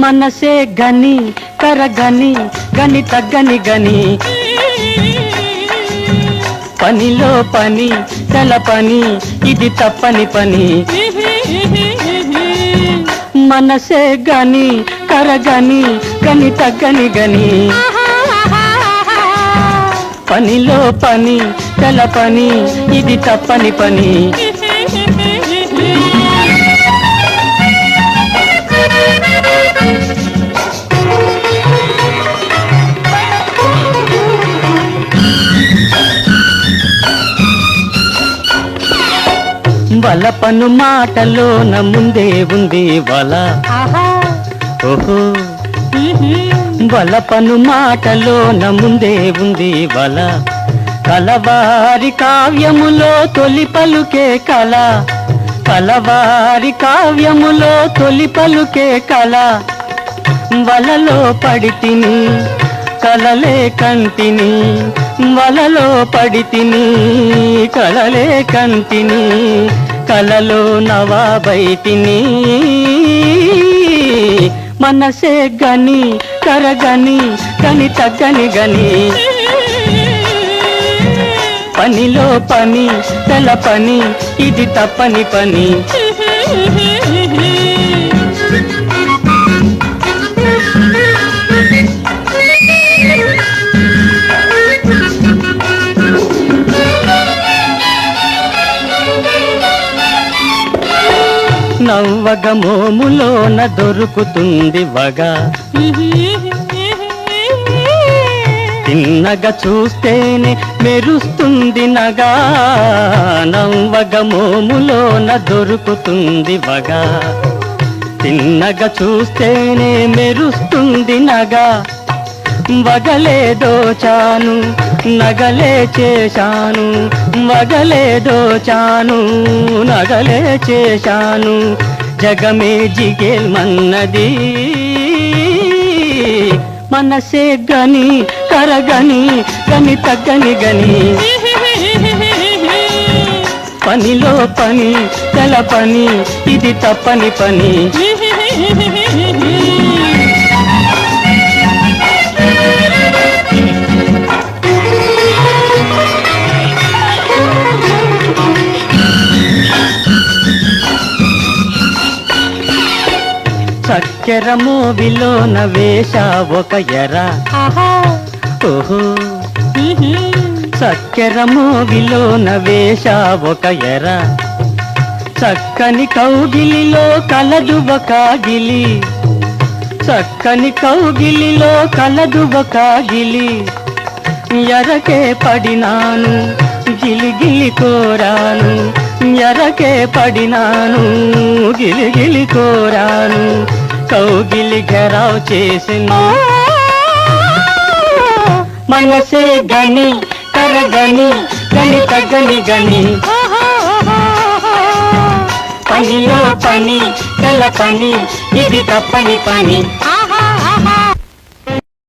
మనసే గని కరగని గని తగ్గని గని. పనిలో పని తెల పని ఇది తప్పని పని. మనసే గని కరగని కని తగ్గని గని. పనిలో పని తెల పని ఇది తప్పని పని. వలపను మాటలోన ముందే ఉంది వల. ఓహో. వలపను మాటలోన ముందే ఉంది వల. కలవారి కావ్యములో తొలి పలుకే కల. కలవారి కావ్యములో తొలి పలుకే కల. వలలో పడితిని కలలే కంటిని వలలో పడితిని కలలే కంటిని కలలో నవాబైతిని. మనసే గని కరగని కని తగ్గని గని. పనిలో పని తెల పని ఇది తప్పని పని. నవ్వగ మోములోన దొరుకుతుంది వగ. తిన్నగ చూస్తేనే మెరుస్తుంది నగా. నవ్వగ మోములోన దొరుకుతుంది వగ. తిన్నగ చూస్తేనే మెరుస్తుంది నగా. వగలే దోచాను నగలే చేశాను వగలే దోచాను నగలే చేశాను జగమే జిగేల్మన్నది మనసే గని కరగని గని తగ్గని గని. పనిలో పని తెల పని ఇది తప్పని పని. చక్కెర మోవిలోన వేష ఒక ఎర. ఓహో. చక్కెర మోవిలోన వేష ఒక ఎర. చక్కని కౌగిలిలో కలదు ఒక గిలి చక్కని కౌగిలిలో కలదు ఒక గిలి ఎరకే పడినాను గిలిగిలి కోరాను. ఎరకే పడినాను గిలిగిలి కోరాను. కౌగిలి ఘెరావ్ చేసిన మనసే గని కరగని గని తగ్గని గని. పనిలో పని తెల పని ఇది తప్పని పని.